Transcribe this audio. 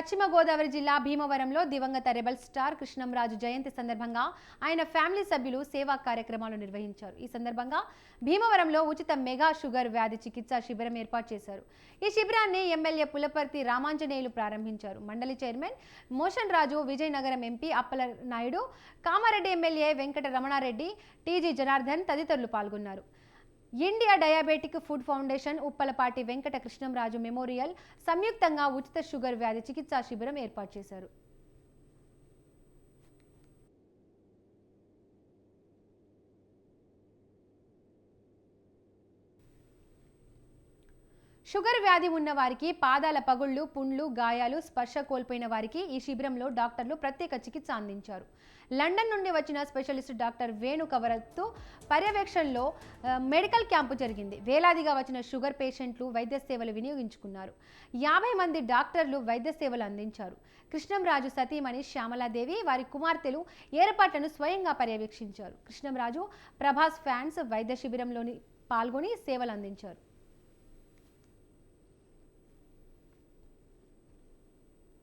పశ్చిమ గోదావరి జిల్లా భీమవరంలో దివంగత రెబల్ స్టార్ కృష్ణంరాజు జయంతి సందర్భంగా ఆయన ఫ్యామిలీ సభ్యులు సేవా కార్యక్రమాలు నిర్వహించారు. ఈ సందర్భంగా భీమవరంలో ఉచిత మెగా షుగర్ వ్యాధి చికిత్స శిబిరం ఏర్పాటు చేశారు. ఈ శిబిరాన్ని ఎమ్మెల్యే పులపర్తి రామాంజనేయులు ప్రారంభించారు. మండలి chairman Moshen Raju Vizianagaram MP Appala Naidu Kamareddy MLA Venkata Ramanareddy TG Janardhan తదితరులు పాల్గొన్నారు. India diabetic food foundation Uppalapati Venkata Krishnamraju memorial సంయుక్తంగా ఉచిత షుగర్ వ్యాధి చికిత్సా శిబిరం ఏర్పాటు చేశారు. షుగర్ వ్యాధి ఉన్న వారికి పాదాల పగుళ్ళు పుండ్లు గాయాలు స్పర్శ కోల్పోయిన వారికి ఈ శిబిరంలో డాక్టర్లు ప్రత్యేక చికిత్స అందించారు. లండన్ నుండి వచ్చిన స్పెషలిస్ట్ డాక్టర్ వేణు కవరత్తో పర్యవేక్షణలో మెడికల్ క్యాంపు జరిగింది. వేలాదిగా వచ్చిన షుగర్ పేషెంట్లు వైద్య సేవలు వినియోగించుకున్నారు. యాభై మంది డాక్టర్లు వైద్య సేవలు అందించారు. కృష్ణంరాజు సతీమణి శ్యామలాదేవి వారి కుమార్తెలు ఏర్పాట్లను స్వయంగా పర్యవేక్షించారు. కృష్ణంరాజు ప్రభాస్ ఫ్యాన్స్ వైద్య శిబిరంలోని పాల్గొని సేవలు అందించారు.